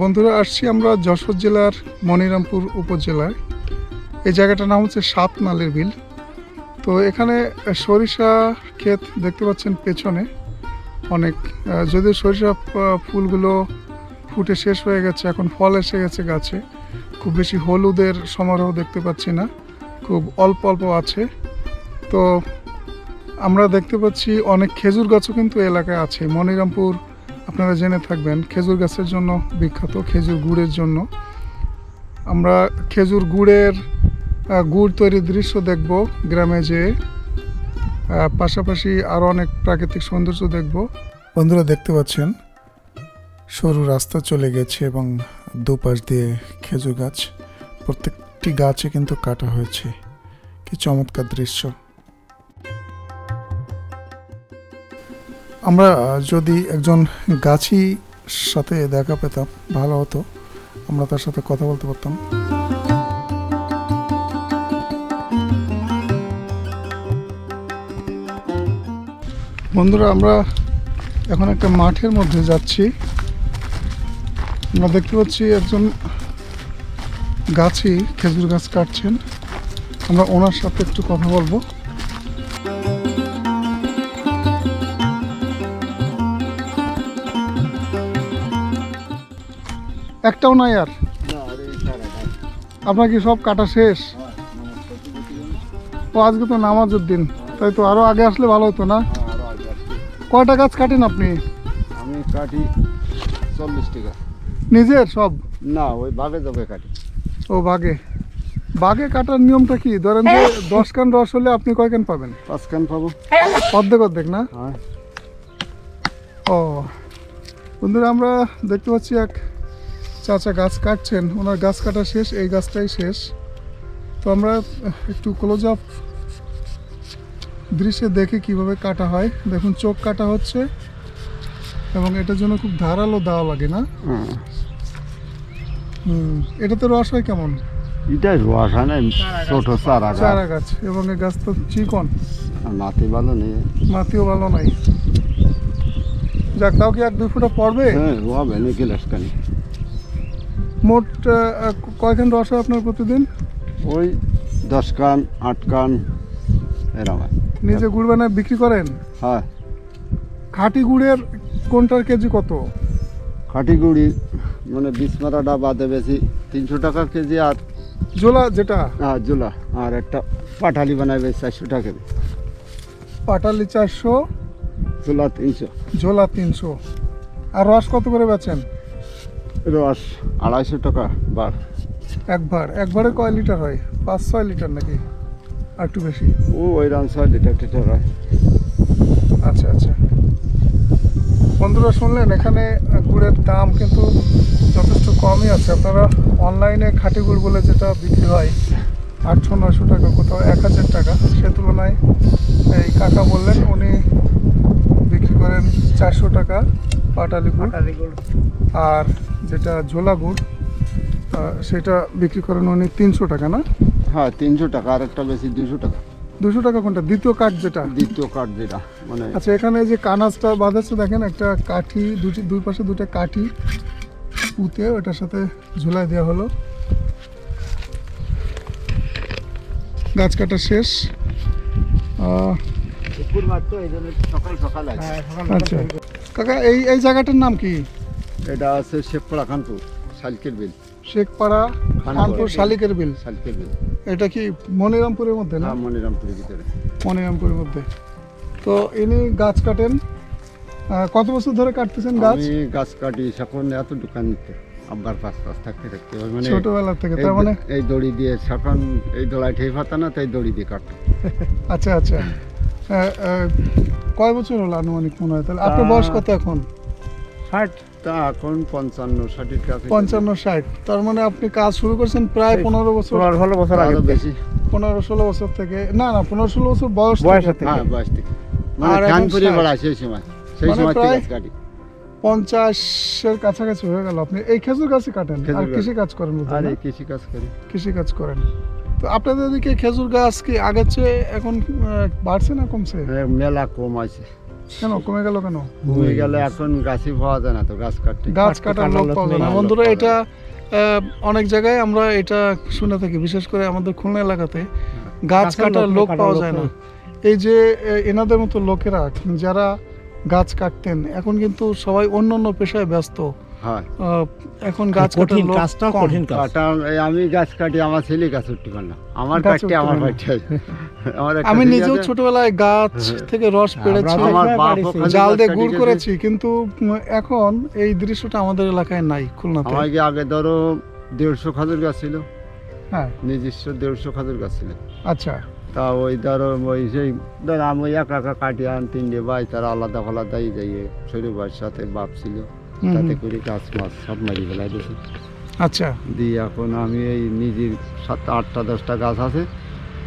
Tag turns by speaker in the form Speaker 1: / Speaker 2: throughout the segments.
Speaker 1: বন্ধুরা, আসছি আমরা যশোর জেলার মনিরামপুর উপজেলায়। এই জায়গাটার নাম হচ্ছে সাত নালের বিল। তো এখানে সরিষা ক্ষেত দেখতে পাচ্ছেন পেছনে। অনেক যদিও সরিষা ফুলগুলো ফুটে শেষ হয়ে গেছে, এখন ফল এসে গেছে গাছে। খুব বেশি হলুদের সমারোহ দেখতে পাচ্ছি না, খুব অল্প অল্প আছে। তো আমরা দেখতে পাচ্ছি অনেক খেজুর গাছও কিন্তু এলাকায় আছে। মনিরামপুর আপনারা জেনে থাকবেন খেজুর গাছের জন্য বিখ্যাত খেজুর গুড়ের জন্য। আমরা খেজুর গুড়ের গুড় তৈরির দৃশ্য দেখব গ্রামে আহ, পাশাপাশি আরও অনেক প্রাকৃতিক সৌন্দর্য দেখব। বন্ধুরা দেখতে পাচ্ছেন সরু রাস্তা চলে গেছে এবং দুপাশ দিয়ে খেজুর গাছ প্রত্যেকটি গাছে কিন্তু কাটা হয়েছে। কি চমৎকার দৃশ্য। আমরা যদি একজন গাছি সাথে দেখা পেতাম, ভালো হতো, আমরা তার সাথে কথা বলতে পারতাম। বন্ধুরা, আমরা এখন একটা মাঠের মধ্যে যাচ্ছি। আমরা দেখতে পাচ্ছি একজন গাছি খেজুর গাছ কাটছেন। আমরা ওনার সাথে একটু কথা বলব। একটাও নাই আর? আপনার কি সব কাটা শেষ? ও আজকে তো নামাজের দিন। তাই তো আরও আগে আসলে ভালো হতো না? কয়টা গাছ কাটেন আপনি?
Speaker 2: আমি কাটি চল্লিশ টাকা।
Speaker 1: নিজের সব?
Speaker 2: না ওই ভাগে যাবে কাটি।
Speaker 1: ও বাগে বাগে কাটার নিয়মটা কি? ধরেন যে দশ কান রস হলে আপনি কয় কান পাবেন?
Speaker 2: পাঁচ কান পাবো।
Speaker 1: অর্ধেক অর্ধেক না?
Speaker 2: হ্যাঁ।
Speaker 1: ও বন্ধুরা আমরা দেখতে পাচ্ছি এক চাচা গাছ কাটছেন ওনার গাছ কাটা শেষ এই গাছটাই শেষ। তো আমরা একটু ক্লোজ আপ দৃশ্যে দেখে কীভাবে কাটা হয়। দেখুন চোখ কাটা হচ্ছে এবং এটার জন্য খুব ধারালো দেওয়া লাগে না? এটাতে রস হয় কেমন?
Speaker 2: এটা রস হয় না ছোট চারা গাছ।
Speaker 1: চারা গাছ এবং এই গাছ তো চিকন।
Speaker 2: মাটি ভালো নেই।
Speaker 1: মাটিও ভালো নাই। যাক তাও কি এক দুই ফুটা পড়বে?
Speaker 2: হ্যাঁ রোয়াবে নাকি লাসকানি
Speaker 1: মোট কয়খান রস হয় আপনার প্রতিদিন?
Speaker 2: ওই দশ কান আট কান এরকম।
Speaker 1: নিজে গুড় বানায় বিক্রি করেন?
Speaker 2: হ্যাঁ।
Speaker 1: খাঁটি গুড়ের কোনটার কেজি কত?
Speaker 2: খাটি গুড়ি মানে বিশ মারাটা বাদে বেশি তিনশো টাকা কেজি আর
Speaker 1: জোলা যেটা?
Speaker 2: হ্যাঁ জোলা আর একটা পাঠালি বানাবে চারশো টাকা কেজি।
Speaker 1: পাটালি চারশো
Speaker 2: জোলা তিনশো।
Speaker 1: ঝোলা তিনশো। আর রস কত করে বেচেন?
Speaker 2: রস আড়াইশো টাকা বার।
Speaker 1: একবার একবারে কয় লিটার হয়? পাঁচ ছয় লিটার নাকি? আর একটু বেশি?
Speaker 2: ও ওই রাম ছয় লিটার টিটার হয়
Speaker 1: আচ্ছা আচ্ছা। বন্ধুরা শুনলেন এখানে গুড়ের দাম কিন্তু যথেষ্ট কমই আছে। আপনারা অনলাইনে খাঁটি গুড় বলে যেটা বিক্রি হয় আটশো নয়শো টাকা কোথাও এক হাজার টাকা সে তুলনায় এই কাকা বললেন উনি বিক্রি করেন চারশো টাকা পাটালি গুড়। আর যেটা ঝোলা গুড় সেটা বিক্রি করেন উনি তিনশো টাকা না?
Speaker 2: হ্যাঁ তিনশো টাকা আর একটা বেশি দুশো টাকা।
Speaker 1: দুশো টাকা কোনটা? দ্বিতীয় কাঠ যেটা?
Speaker 2: দ্বিতীয় কাঠ যেটা মানে
Speaker 1: আচ্ছা এখানে যে কানাজটা বাঁধাচ্ছে দেখেন একটা কাঠি দুটি দুই পাশে দুটো কাঠি পুঁতে ওটার সাথে ঝুলাই দেওয়া হলো। গাছ কাটা শেষ।
Speaker 2: আছে।
Speaker 1: আচ্ছা। কাকা এই এই জায়গাটার নাম কি?
Speaker 2: এটা আছে শেখপাড়া খানপুর শালকের বিল।
Speaker 1: শেখপাড়া খানপুর। শালিকের বিল।
Speaker 2: শালকের বিল।
Speaker 1: এটা কি মনিরামপুরের মধ্যে না?
Speaker 2: হ্যাঁ মনিরামপুরের ভিতরে।
Speaker 1: মনিরামপুরের মধ্যে। তো ইনি গাছ কাটেন। আহ, কত বছর ধরে কাটতেছেন গাছ
Speaker 2: আমি গাছ? কাটি এখন এত দোকান নিতে আব্বার পাঁচ পাঁচ থাকতে থাকতে মানে
Speaker 1: ছোটবেলা থেকে তার মানে
Speaker 2: এই দড়ি দিয়ে এখন এই দোলায় ঠেই ফাতা না তাই দড়ি দিয়ে কাটতো
Speaker 1: আচ্ছা আচ্ছা। কয় বছর হলো আনুমানিক মনে হয়? তাহলে আপনার
Speaker 2: তা-
Speaker 1: বয়স কত এখন?
Speaker 2: ষাট। তা এখন পঞ্চান্ন ষাটের কাছে
Speaker 1: পঞ্চান্ন ষাট। তার মানে আপনি কাজ শুরু করছেন প্রায় পনেরো বছর।
Speaker 2: ষোলো বছর আগে বেশি।
Speaker 1: পনেরো ষোলো বছর থেকে। না না পনেরো ষোলো বছর বয়স থেকে।
Speaker 2: হ্যাঁ বয়স থেকে। মানে
Speaker 1: আর
Speaker 2: করে
Speaker 1: ষাট।
Speaker 2: সেই সময়। সেই
Speaker 1: মানে
Speaker 2: সময় থেকে কাটি
Speaker 1: পঞ্চাশের কাছাকাছি হয়ে গেল। আপনি এই খেজুর কাটেন।
Speaker 2: খেজুর
Speaker 1: আর কৃষি কাজ করেন
Speaker 2: আর কৃষি কাজ করি।
Speaker 1: কৃষি কাজ করেন। তো আপনাদের খেজুর গাছ কি আগের চেয়ে এখন বাড়ছে না কমছে?
Speaker 2: মেলা কম আছে।
Speaker 1: কেন? কমে গেল কেন?
Speaker 2: কমে গেলে এখন গাছই পাওয়া যায় না তো গাছ কাটতে।
Speaker 1: গাছ কাটার লোক পাওয়া যায় না। বন্ধুরা এটা আহ, অনেক জায়গায় আমরা এটা শুনে থাকি। বিশেষ করে আমাদের খুলনা এলাকাতে গাছ কাটার
Speaker 3: লোক
Speaker 1: পাওয়া যায় না। এই যে এনাদের মতো লোকেরা যারা গাছ কাটতেন এখন কিন্তু সবাই অন্য অন্য পেশায় ব্যস্ত।
Speaker 2: হয়।
Speaker 1: এখন গাছ কাটার
Speaker 3: কঠিন
Speaker 1: লোক
Speaker 3: কাজটা কঠিন কাজ।
Speaker 2: কাটা আমি গাছ কাটি আমার ছেলে গাছ উঠতে পারে না। আমার কাটতে আমার কাটতে
Speaker 1: আমি নিজেও ছোটবেলায় গাছ। থেকে রস পেড়েছি। জাল দিয়ে গুড় করেছি কিন্তু এখন এই দৃশ্যটা আমাদের এলাকায় নাই খুলনাতে।
Speaker 2: আগে ধরো দেড়শো খাজুর গাছ ছিল?
Speaker 1: হ্যাঁ।
Speaker 2: নিজস্ব দেড়শো খাজুর গাছ ছিল।
Speaker 1: আচ্ছা।
Speaker 2: তা ওই ধরো ওই সেই ধরো আমি একা একা কাটি আন তিনটে ভাই তারা আলাদা আলাদাই যাইয়ে ছোটো ভাইয়ের সাথে বাপ ছিল। তাতে করে গাছ মাছ সব মারি ফেলাই দিয়েছি।
Speaker 1: আচ্ছা।
Speaker 2: দিয়ে এখন আমি এই নিজের সাত আটটা দশটা গাছ আছে।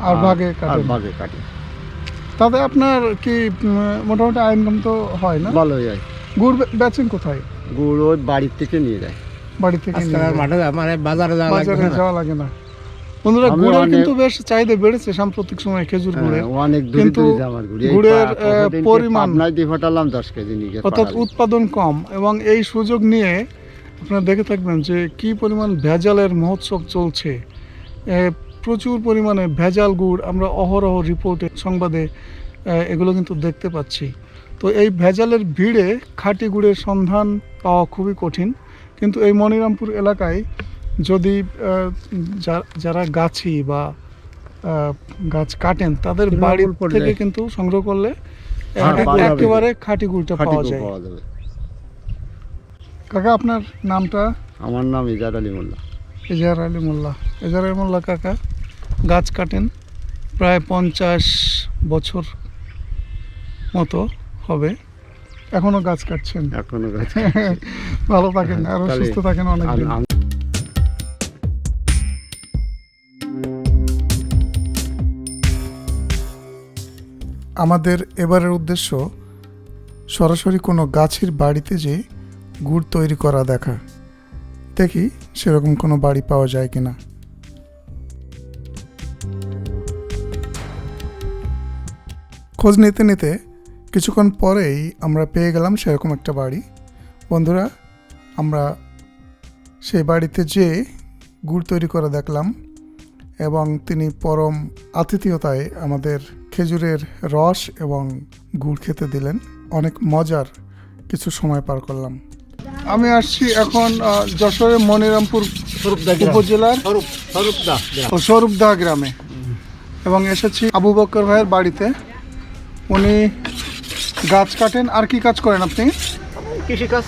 Speaker 1: আর বাগে
Speaker 2: আর বাগে কাটি।
Speaker 1: তাতে আপনার কি মোটামুটি আয় ইনকাম তো হয় না?
Speaker 2: ভালোই হয়।
Speaker 1: গুড় বেচেন কোথায়?
Speaker 2: গুড় ওই বাড়ির থেকে নিয়ে যায়।
Speaker 1: বাড়ি থেকে নিয়ে
Speaker 3: আর মাঠে মানে বাজারে। যাওয়া
Speaker 1: লাগে না। বন্ধুরা গুড়ের কিন্তু বেশ চাহিদা বেড়েছে সাম্প্রতিক সময়ে খেজুর গুড়ের
Speaker 2: হ্যাঁ, অনেক
Speaker 1: কিন্তু গুড়ের, পরিমাণ-
Speaker 2: পাবনায় দিয়ে ফাটালাম দশ কেজি নিয়ে
Speaker 1: অর্থাৎ উৎপাদন কম। এবং এই সুযোগ নিয়ে আপনারা দেখে থাকবেন যে কি পরিমাণ ভেজালের মহোৎসব চলছে। প্রচুর পরিমাণে ভেজাল গুড়। আমরা অহরহ রিপোর্টে সংবাদে এগুলো কিন্তু দেখতে পাচ্ছি। তো এই ভেজালের ভিড়ে খাঁটি গুড়ের সন্ধান পাওয়া খুবই কঠিন। কিন্তু এই মনিরামপুর এলাকায় যদি যারা গাছি বা গাছ কাটেন তাদের বাড়ি থেকে কিন্তু সংগ্রহ করলে
Speaker 2: হ্যাঁ।
Speaker 1: একেবারে খাঁটি গুড়টা পাওয়া যায় কাকা আপনার নামটা?
Speaker 2: আমার নাম ইজার আলী মোল্লা।
Speaker 1: এজাহার আলী মোল্লা। এজাহার আলী মোল্লা কাকা গাছ কাটেন প্রায় পঞ্চাশ বছর মতো হবে। এখনও গাছ কাটছেন?
Speaker 2: এখনও গাছ
Speaker 1: ভালো থাকেন আরও
Speaker 2: তাহলে
Speaker 1: সুস্থ থাকেন অনেক আমাদের এবারের উদ্দেশ্য সরাসরি কোনো গাছের বাড়িতে যে গুড় তৈরি করা দেখা। দেখি সেরকম কোনো বাড়ি পাওয়া যায় কিনা। খোঁজ নিতে নিতে কিছুক্ষণ পরেই আমরা পেয়ে গেলাম সেরকম একটা বাড়ি। বন্ধুরা, আমরা সেই বাড়িতে যেয়ে গুড় তৈরি করা দেখলাম এবং তিনি পরম আতিথেয়তায় আমাদের খেজুরের রস এবং গুড় খেতে দিলেন। অনেক মজার কিছু সময় পার করলাম। আমি আসছি এখন যশোরের মনিরামপুর উপজেলার
Speaker 3: স্বরূপ স্বরূপ
Speaker 1: ও স্বরূপদা গ্রামে। এবং এসেছি আবু বক্কর ভাইয়ের বাড়িতে। উনি গাছ কাটেন। আর কি কাজ করেন আপনি?
Speaker 3: কৃষিকাজ।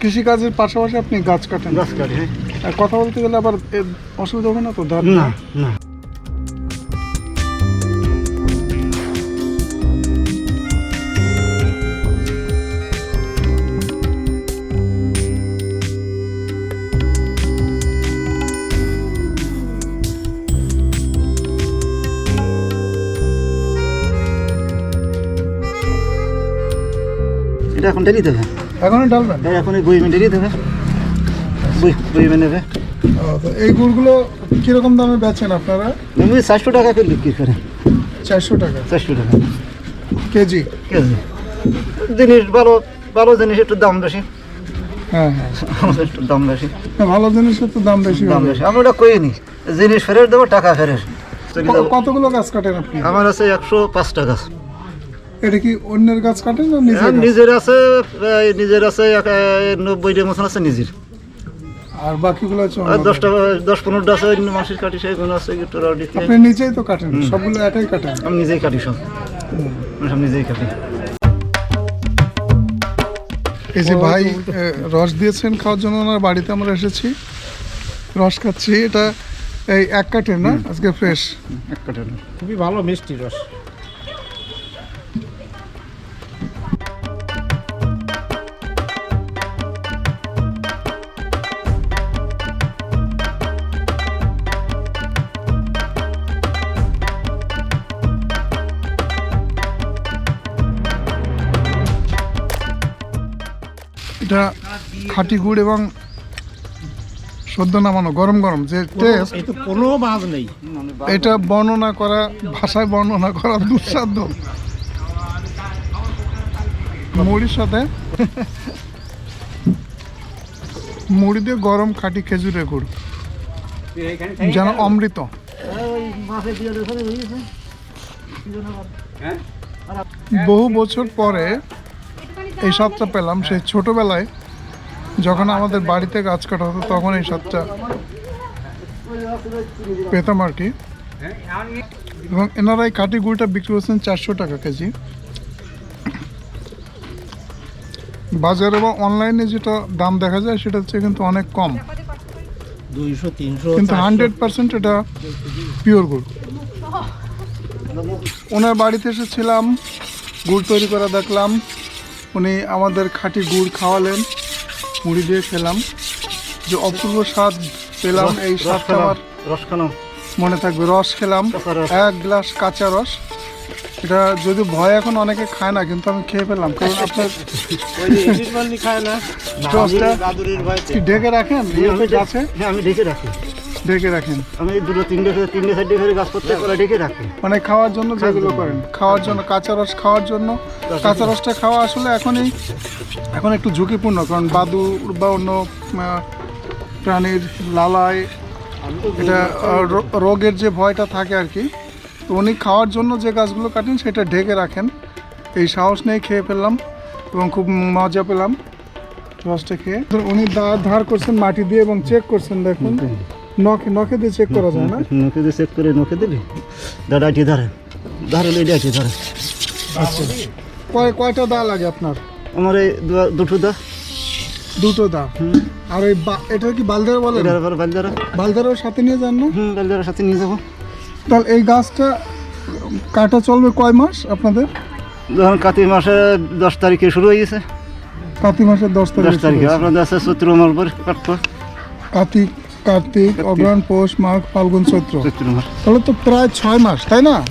Speaker 1: কৃষিকাজের পাশাপাশি আপনি গাছ কাটেন।
Speaker 3: গাছ কাটে হ্যাঁ।
Speaker 1: কথা বলতে গেলে আবার অসুবিধা হবে না তো? দাঁত
Speaker 3: না না।
Speaker 4: এটা এখন ডেলি দেবে।
Speaker 1: এখনই ডালবেন
Speaker 4: এটা এখন এই বইমে দেবে। বই বইমে নেবে।
Speaker 1: তো এই গুড়গুলো কীরকম দামে বেচেন আপনারা?
Speaker 4: চারশো টাকা করে বিক্রি করে।
Speaker 1: চারশো টাকা?
Speaker 4: চারশো টাকা।
Speaker 1: কেজি?
Speaker 4: কেজি। জিনিস ভালো ভালো জিনিস একটু দাম বেশি।
Speaker 1: হ্যাঁ হ্যাঁ।
Speaker 4: আমাদের একটু দাম বেশি।
Speaker 1: ভালো জিনিসের তো দাম বেশি
Speaker 4: দাম বেশি। আমি ওটা কইনি জিনিস ফেরত দেবো টাকা ফেরত।
Speaker 1: কতগুলো গাছ কাটেন আপনি?
Speaker 4: আমার আছে একশো পাঁচ টাকা
Speaker 1: এটা কি অন্যের গাছ কাটেন না নিজের
Speaker 4: নিজের আছে নিজের আছে নব্বইটা মতন আছে নিজের।
Speaker 1: আর বাকিগুলো
Speaker 4: আর
Speaker 1: অন্যদের।
Speaker 4: দশ পনেরোটা আছে অন্য মাসের কাটি সেগুলো আছে একটু রাউডি
Speaker 1: আপনি নিজেই তো কাটেন সবগুলো একাই কাটেন
Speaker 4: আমি নিজেই কাটি সব। আমি সব নিজেই কাটি।
Speaker 1: এই যে ভাই রস দিয়েছেন খাওয়ার জন্য ওনার বাড়িতে আমরা এসেছি। রস খাচ্ছি এটা এই এক কাঠের না? আজকে ফ্রেশ
Speaker 4: এক কাটা
Speaker 3: খুবই ভালো মিষ্টি রস।
Speaker 1: খাঁটি গুড় এবং সদ্য নামানো গরম গরম যে টেস্ট
Speaker 3: কোনো নেই।
Speaker 1: এটা বর্ণনা করা ভাষায় বর্ণনা করা দুঃসাধ্য। মুড়ির সাথে মুড়ি দিয়ে গরম খাঁটি খেজুরের গুড় যেন অমৃত। বহু বছর পরে এই স্বাদটা পেলাম সেই ছোটবেলায় যখন আমাদের বাড়িতে গাছ কাটা হতো তখন এই স্বাদটা পেতাম আর কি। এবং এনারা এই কাঠি গুড়টা বিক্রি করছেন চারশো টাকা কেজি। বাজারে বা অনলাইনে যেটা দাম দেখা যায় সেটা হচ্ছে কিন্তু অনেক কম।
Speaker 3: দুইশো তিনশো
Speaker 1: কিন্তু হান্ড্রেড পার্সেন্ট এটা পিওর গুড়। ওনার বাড়িতে এসেছিলাম গুড় তৈরি করা দেখলাম। উনি আমাদের খাঁটি গুড় খাওয়ালেন। মুড়ি দিয়ে খেলাম। যে অপূর্ব স্বাদ পেলাম এই স্বাদটা আমার
Speaker 4: রস খেলাম।
Speaker 1: মনে থাকবে। রস খেলাম এক গ্লাস কাঁচা রস। এটা যদি ভয় এখন অনেকে খায় না কিন্তু আমি খেয়ে পেলাম কারণ আপনার
Speaker 3: খায় না
Speaker 1: ঢেকে রাখেন?
Speaker 4: আছে
Speaker 1: গাছে?
Speaker 4: হ্যাঁ আমি ঢেকে রাখি।
Speaker 1: ঢেকে রাখেন।
Speaker 4: আমি দুটো তিনটে করে তিনটে চারটে করে গাছ করতে করে ডেকে রাখি।
Speaker 1: মানে খাওয়ার জন্য যেগুলো করেন। খাওয়ার জন্য কাঁচা রস খাওয়ার জন্য। কাঁচা রসটা খাওয়া আসলে এখনই এখন একটু ঝুঁকিপূর্ণ কারণ বাদুর বা অন্য প্রাণীর লালায় এটা রোগের যে ভয়টা থাকে আর কি তো উনি খাওয়ার জন্য যে গাছগুলো কাটেন সেটা ঢেকে রাখেন। এই সাহস নিয়ে খেয়ে ফেললাম এবং খুব মজা পেলাম। রসটা খেয়ে। উনি দা- ধার করছেন মাটি দিয়ে এবং চেক করছেন দেখুন। নখে নখে দিয়ে চেক করা যায় না?
Speaker 4: নখে দিয়ে চেক করে নখে দিবি দাদা এটি ধরে ধরে এটি এটি ধরে
Speaker 1: আচ্ছা। কয় কয়টা দা লাগে আপনার?
Speaker 4: আমার এই দুটো দা।
Speaker 1: দুটো দা? আর এই বা- এটা কি বালদার
Speaker 4: পর বালদারা।
Speaker 1: বালদারও সাথে নিয়ে যান না?
Speaker 4: হুম বালদারার সাথে নিয়ে যাব।
Speaker 1: তাহলে এই গাছটা কাটা চলবে কয় মাস আপনাদের?
Speaker 4: যখন কাতি মাসে দশ তারিখে শুরু হয়ে গেছে।
Speaker 1: কার্তিক মাসের দশ তারিখ
Speaker 4: দশ তারিখে। আপনাদের আছে চৈত্র মাস পরে কাটবো
Speaker 1: কার্তিক কার্তিক অগ্রহণ পৌষ মাঘ ফাল্গুন চৈত্র। তাহলে তো প্রায় ছয় মাস তাই না?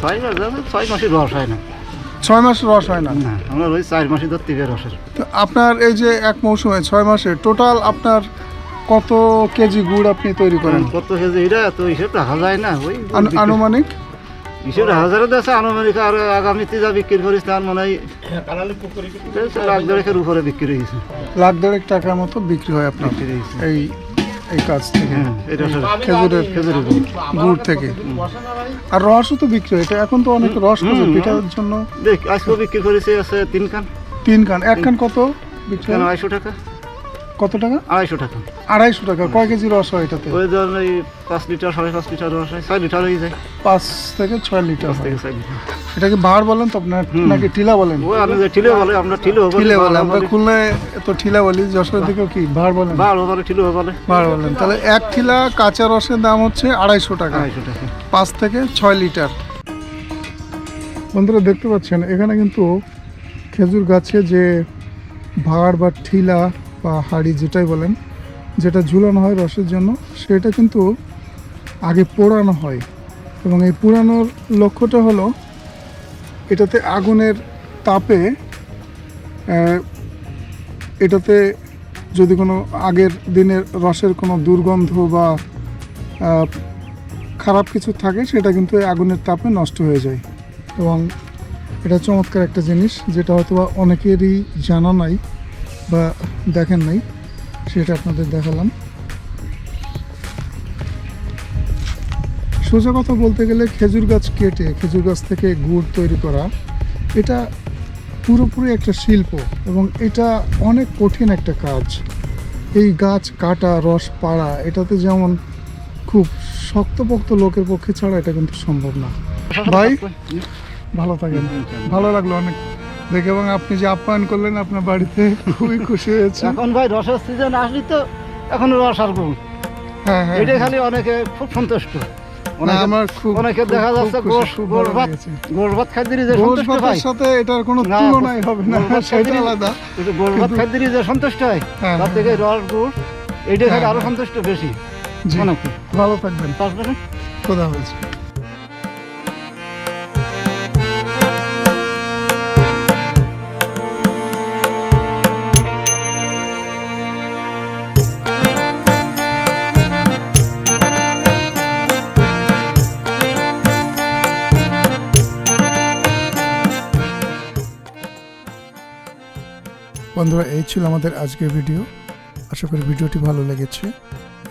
Speaker 4: ছয় মাস ছয় মাসে রস হয় না।
Speaker 1: ছয় মাস রস হয় না।
Speaker 4: আমরা ওই চার মাসে ধরতে গিয়ে রসের।
Speaker 1: তো আপনার এই যে এক মৌসুমে ছয় মাসে টোটাল আপনার কত কেজি গুড় আপনি তৈরি করেন?
Speaker 4: কত কেজি এটা তো হিসেব রাখা যায় না ওই
Speaker 1: আনু- আনুমানিক?
Speaker 4: হিসেব হাজারে দেশে আনুমানিক আর আগামীতে যা বিক্রি করিস তার মনে হয় লাখ দেড়েকের উপরে বিক্রি হয়েছে
Speaker 1: লাখ দেড়েক টাকার মতো বিক্রি হয় আপনার। এই এই কাজ থেকে।
Speaker 4: হ্যাঁ এই
Speaker 1: খেজুরের
Speaker 4: খেজুরের গুড়।
Speaker 1: থেকে। আর রসও তো বিক্রি হয় এটা এখন তো অনেক রস
Speaker 4: করে
Speaker 1: পিঠার জন্য।
Speaker 4: দেখ আজকে বিক্রি করেছে আছে তিন কান।
Speaker 1: তিন কান। এক কান কত বিক্রি?
Speaker 4: আড়াইশো টাকা।
Speaker 1: কত টাকা?
Speaker 4: আড়াইশো টাকা।
Speaker 1: আড়াইশো টাকা। কয় কেজি রস হয় এটাতে?
Speaker 4: ওই ধরুন এই পাঁচ লিটার সাড়ে পাঁচ লিটার রস হয়। ছয় লিটার হয়ে যায়।
Speaker 1: পাঁচ থেকে ছয় লিটার
Speaker 4: থেকে ছয় লিটার।
Speaker 1: এটাকে ভাড় বলেন তো আপনার? নাকি ঠিলা বলেন?
Speaker 4: ও আমি যে ঠিলেও বলে আমরা ঠিলেও বলি
Speaker 1: বলে। আমরা। খুলনায় তো ঠিলা বলি যশোর দিকেও কি? ভাড় বলেন?
Speaker 4: ভালো বলে ঠিলেও বলে।
Speaker 1: ভাড় বলেন। তাহলে এক ঠিলা কাঁচা রসের দাম হচ্ছে আড়াইশো টাকা।
Speaker 4: আড়াইশো টাকা।
Speaker 1: পাঁচ থেকে ছয় লিটার। বন্ধুরা দেখতে পাচ্ছেন এখানে কিন্তু খেজুর গাছে যে ভাড় বা ঠিলা বা হাড়ি যেটাই বলেন, যেটা ঝুলানো হয় রসের জন্য, সেটা কিন্তু আগে পোড়ানো হয়। এবং এই পোড়ানোর লক্ষ্যটা হলো, এটাতে আগুনের তাপে এটাতে যদি কোনো আগের দিনের রসের কোনো দুর্গন্ধ বা খারাপ কিছু থাকে, সেটা কিন্তু আগুনের তাপে নষ্ট হয়ে যায়। এবং এটা চমৎকার একটা জিনিস, যেটা হয়তো অনেকেরই জানা নাই। বা দেখেন নাই, সেটা আপনাদের দেখালাম। সোজা কথা বলতে গেলে খেজুর গাছ কেটে, খেজুর গাছ থেকে গুড় তৈরি করা, এটা পুরোপুরি একটা শিল্প এবং এটা অনেক কঠিন একটা কাজ। এই গাছ কাটা, রস পাড়া, এটাতে যেমন খুব শক্তপোক্ত লোকের পক্ষে ছাড়া এটা কিন্তু সম্ভব না। ভাই, ভালো থাকেন। ভালো লাগল অনেক। দেখে এবং আপনি যে আপ্যায়ন করলেন আপনার বাড়িতে খুবই খুশি হয়েছে।
Speaker 4: এখন ভাই রসের সিজন আসলি তো এখন রস আর গুড়
Speaker 1: হ্যাঁ হ্যাঁ
Speaker 4: এটা খালি অনেকে খুব সন্তুষ্ট।
Speaker 1: আমার খুব
Speaker 4: অনেকে দেখা যাচ্ছে গোশ গোশ
Speaker 1: ভালো
Speaker 4: ভাত গোশ ভাত খাদ্যেরই যে
Speaker 1: গোশ ভাতের সাথে এটার কোনো তুলনাই হবে না। সেটা আলাদা।
Speaker 4: গোশ ভাত খাদ্যেরই যে সন্তুষ্ট হয়
Speaker 1: হ্যাঁ,
Speaker 4: তার
Speaker 1: হ্যাঁ,
Speaker 4: থেকে রস গুড় এইটা খালি
Speaker 1: হ্যাঁ,
Speaker 4: আরও
Speaker 1: হ্যাঁ।
Speaker 4: সন্তুষ্ট বেশি।
Speaker 1: জি। ভালো থাকবেন। খোদা হাফেজ। বন্ধুরা, এই ছিল আমাদের আজকের ভিডিও। আশা করি ভিডিওটি ভালো লেগেছে।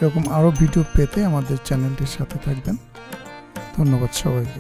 Speaker 1: এরকম আরও ভিডিও পেতে আমাদের চ্যানেলটির সাথে থাকবেন। ধন্যবাদ সবাইকে।